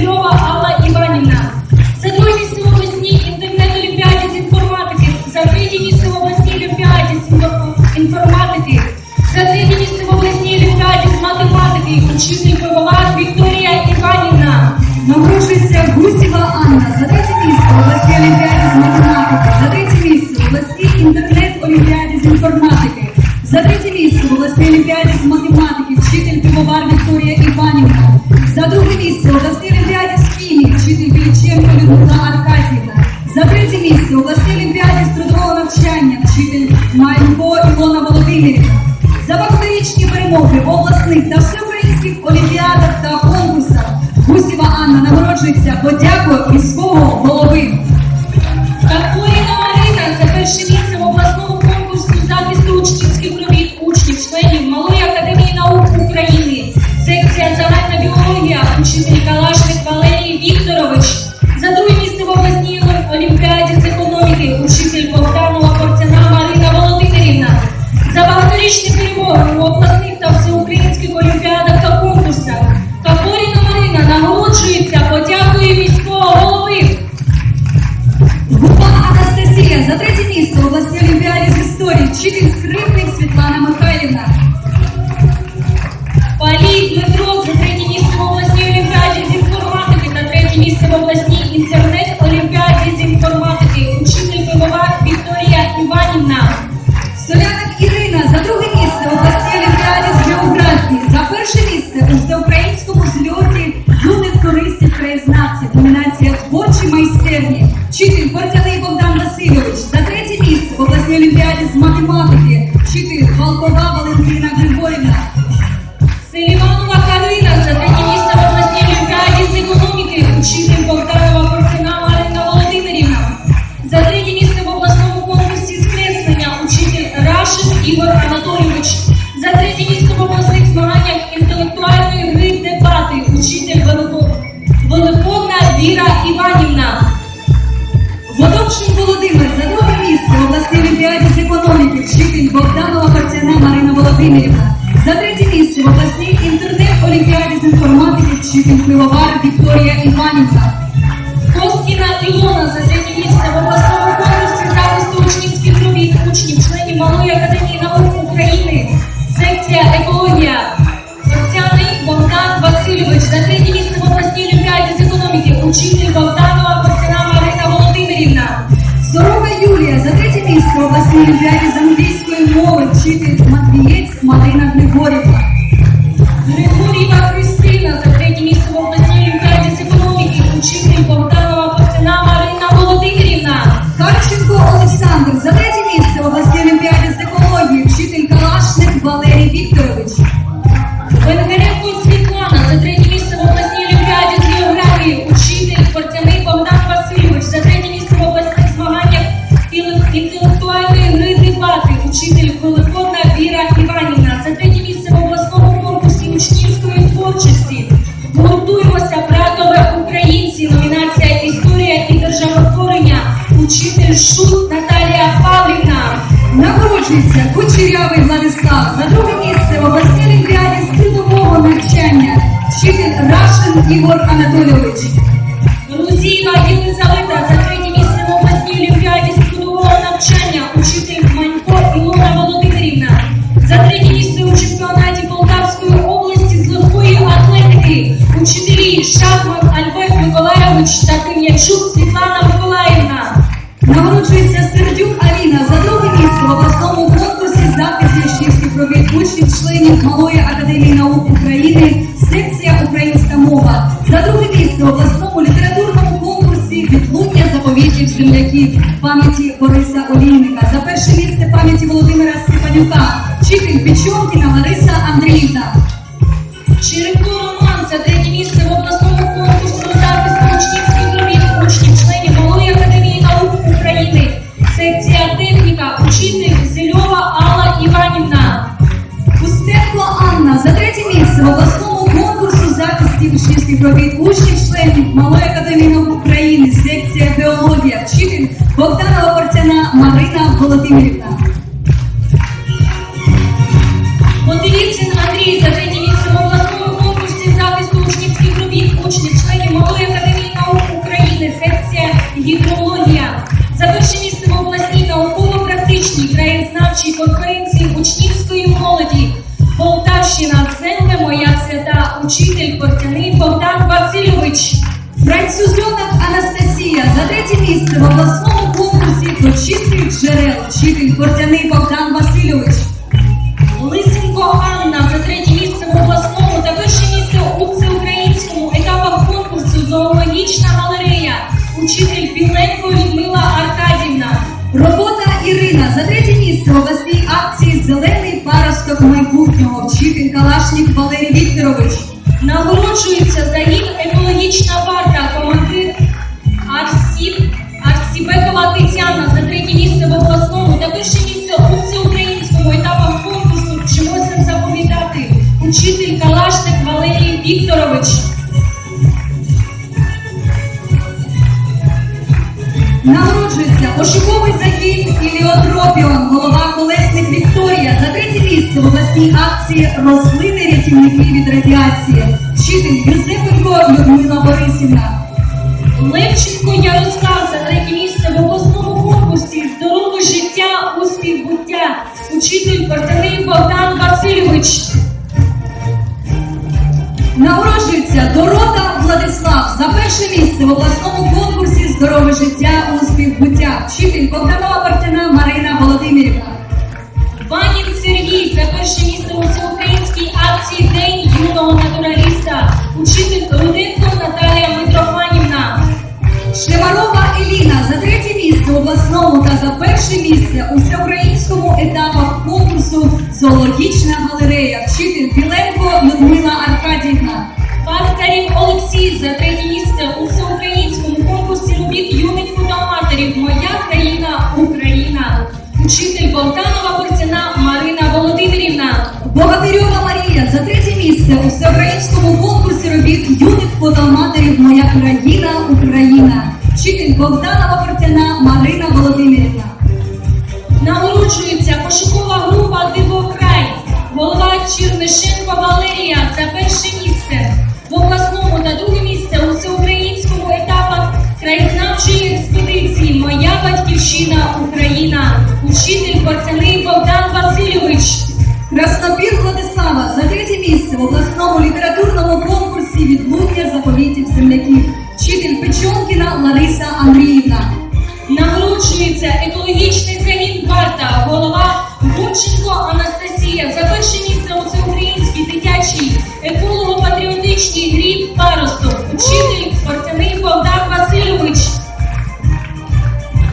Корольова Алла Іванівна. Задовольність у обласній інтернет-олімпіаді з інформатики, завидіність у обласній олімпіаді з інформатики, завидіність у обласній олімпіаді з математики, учитель Волар Вікторія Іванівна. Нагрушується Гусіва Анна. За третє місце в обласній олімпіаді з математики, за третє місце в обласній інтернет-олімпіаді з інформатики, за третє місце в обласній олімпіаді з математики, вчитель пивовар Вікторія Іванівна. За друге місце обласний обласних та всеукраїнських олімпіадах та конкурсах Гусєва Анна нагороджується подякою міського голови. Карпуріна Марина за перше місце в обласному конкурсі захисту учнівських робіт учнів, членів Малої академії наук України, секція загальна біологія, учитель Калашник вчитель скрипник Віра Іванівна. Водовшин Володимир за друге місце в обласній олімпіаді з економіки. Вчитель Богданова Парцяна Марина Володимирівна. За третє місце в обласній інтернет-олімпіаді з інформатики. Вчитель пивовар Вікторія Іванівна. Коскіна Ілона за третє місце в обласному конкурсі захисту учнівських робіт учнів, членів Малої академії наук України, секція екологія. Валерій Вікторович. Венгеренко Світлана за третє місце в обласній олімпіаді з географії. Учитель Портяний Богдан Васильович за третє місце в обласних змаганнях інтелектуальної гри дебати. Учитель Великодна Віра Іванівна за третє місце в обласному конкурсі учнівської творчості. Гуртуємося, братове українці. Номінація Історія і державотворення. Учитель Шут Наталія Павлівна. Нагороджується Кучерявий Владислав за друге місце в обласній олімпіаді з навчання. Вчитель Рашин Ігор Анатолійович. Грузієва Єлизавета за третє місце в обласній олімпіаді з трудового навчання. Учитель Манько Ілона Володимирівна. За третє місце у чемпіонаті Полтавської області з легкої атлетики. Учителі Шахман Альберт Миколайович та Ким'ячук Світлана Миколаївна. Нагороджується Сердюк Аліна за друге учнівських членів Малої академії наук України, секція Українська мова. За друге місце в обласному літературному конкурсі відлуння заповітів земляків пам'яті Бориса Олійника. За перше місце пам'яті Володимира Степанюка, вчитель Печонкіна Лариса Андріївна. Черепко перше місце у всеукраїнському етапах конкурсу вчимося запам'ятати. Учитель Калашник Валерій Вікторович. Нагороджується пошуковий загін Іліотропіон, голова колесник Вікторія за третє місце в обласній акції Рослини рятівники від радіації. Вчитель Юзепенко Людмила Борисівна. Левченко Ярослав Учитель Кортяний Богдан Васильович. Нагороджується Дорота Владислав за перше місце в обласному конкурсі Здорове життя успіх буття. Вчитель Богданова Партяна Марина Володимирівна. Ванін Сергій за перше місце у всеукраїнській акції День юного натураліста. Учитель Руденко Наталія Митрофанівна. Шеварова Еліна за третє місце в обласному та за перше місце у конкурсу Зоологічна галерея. Вчитель Біленко Людмила Аркадівна. Пастарів Олексій за третє місце у всеукраїнському конкурсі робіт юних фотоаматорів Моя країна Україна. Учитель Богданова Портяна Марина Володимирівна. Богатирьова Марія за третє місце у всеукраїнському конкурсі робіт юних фотоаматорів Моя країна Україна. Вчитель Богданова Портяна Марина Володимирівна. Нагороджується пошукова група голова Чернишенко Валерія за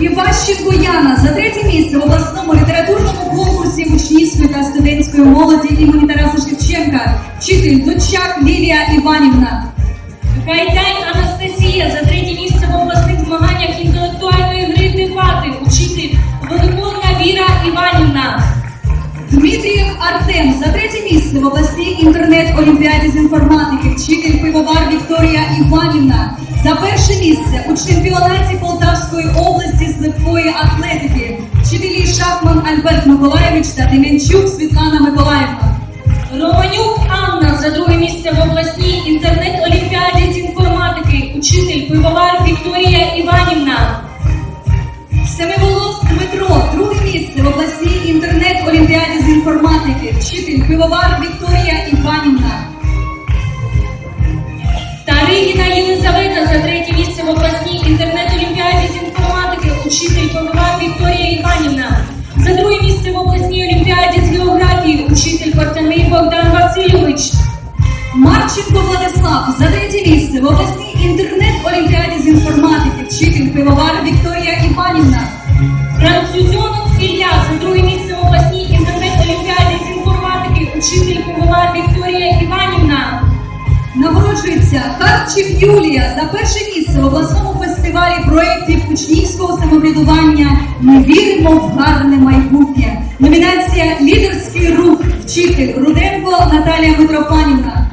Іващенко Яна за третє місце в обласному літературному конкурсі учнівської та студентської молоді імені Тараса Шевченка. Вчитель Дочак Лілія Іванівна. Гайдай Анастасія за третє місце в обласних змаганнях інтелектуальної гри дебати, учитель Великодна Віра Іванівна. Дмитрієв Артем за третє місце в обласній інтернет-олімпіаді з інформатики. Вчитель пивовар Вікторія Іванівна. За перше місце у чемпіонаті Полтавської області з легкої атлетики. Вчителі Шахман Альберт Миколаєвич та Деменчук Світлана Миколаївна. Романюк Анна за друге місце в обласній інтернет-олімпіаді з інформатики, учитель пивовар Вікторія Іванівна. Семиволос Дмитро, друге місце в обласній інтернет-олімпіаді з інформатики. Вчитель пивовар Вікторія Іванівна. За друге місце в обласній олімпіаді з географії, учитель Кортяний Богдан Васильович. Марченко Владислав за третє місце в обласній інтернет-олімпіаді з інформатики. Вчитель пивовар Вікторія Іванівна. Французьонок Ілля за друге місце в обласній інтернет-олімпіаді з інформатики, учитель пивовар Вікторія Іванівна. Нагороджується Харчик Юлія за перше місце в обласному фестивалі проєктів учнівського самоврядування Ми віримо в гарне майбутнє. Номінація Лідерський рух. Вчитель Руденко Наталія Митрофанівна.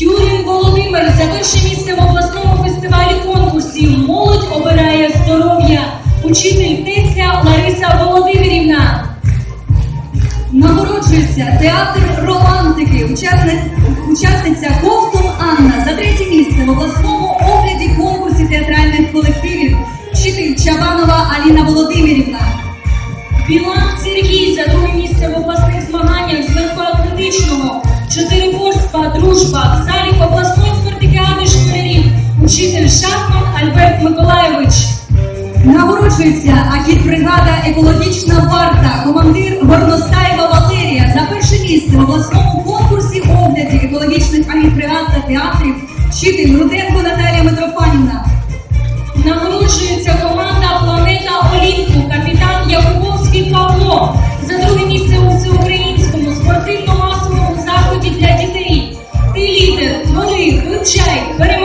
Тюрін Володимир за перше місце в обласному фестивалі конкурсі Молодь обирає здоров'я. Учитель Теця Лариса Володимирівна. Нагороджується театр романтики, учасниця Ковтун Анна за третє місце в обласному конкурсі театральних колективів. Вчитель Чабанова Аліна Володимирівна. Білан Сергій за друге місце в обласних змаганнях з легкоатлетичного. Чотириборства, дружба в залі обласної спартакіади школярів. Учитель Шахман Альберт Миколаєвич. Нагороджується агітбригада екологічна варта, командир Горностаєва Валерія за перше місце в обласному конкурсі оглядів екологічних агітбригад та театрів, вчитель Руденко Наталія Митрофанівна. Нагороджується команда Планета Олімпу, капітан Якубовський Павло за друге місце у всеукраїнському спортивно-масовому заході для дітей. Ти лідер, твори, вивчай, перемагай.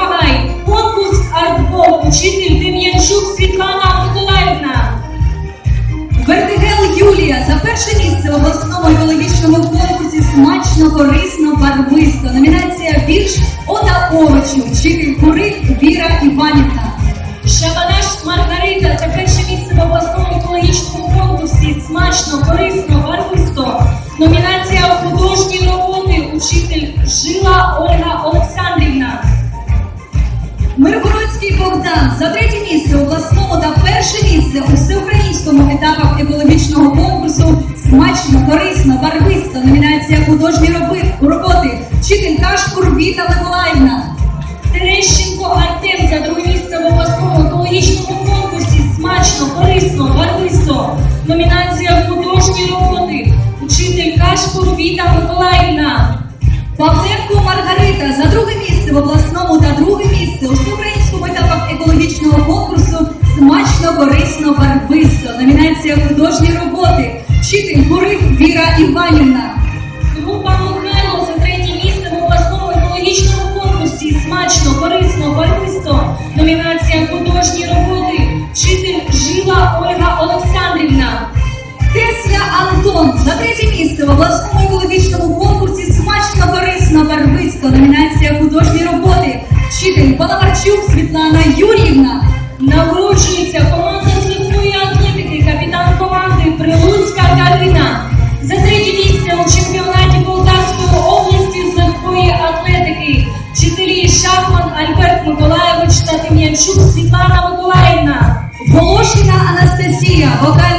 Корисно, барвисто. Номінація вірш Ода овочі, вчитель Курик Віра Іванівна. Шабанаш Маргарита це перше місце в обласному екологічному конкурсі. Смачно, корисно, барвисто. Номінація художні роботи. Учитель Жила Ольга Олександрівна. Миргородський Богдан за третє місце обласному та перше місце у всеукраїнському етапах екологічного конкурсу смачно, корисно, барвисто. Номінація художні роби- роботи. Вчитель Кашпур Віта Миколаївна. Терещенко Артем за друге місце в обласному екологічному конкурсі. Смачно, корисно, барвисто. Номінація художні роботи. Учитель Кашпур Віта Миколаївна. Павленко Маргарита за друге місце в обласному та друге місце у всеукраїнському етапах екологічного конкурсу смачно, корисно, барвисто. Номінація художні роботи. Вчитель Курик Віра Іванівна. Група Волошина Анастасія, вокальна.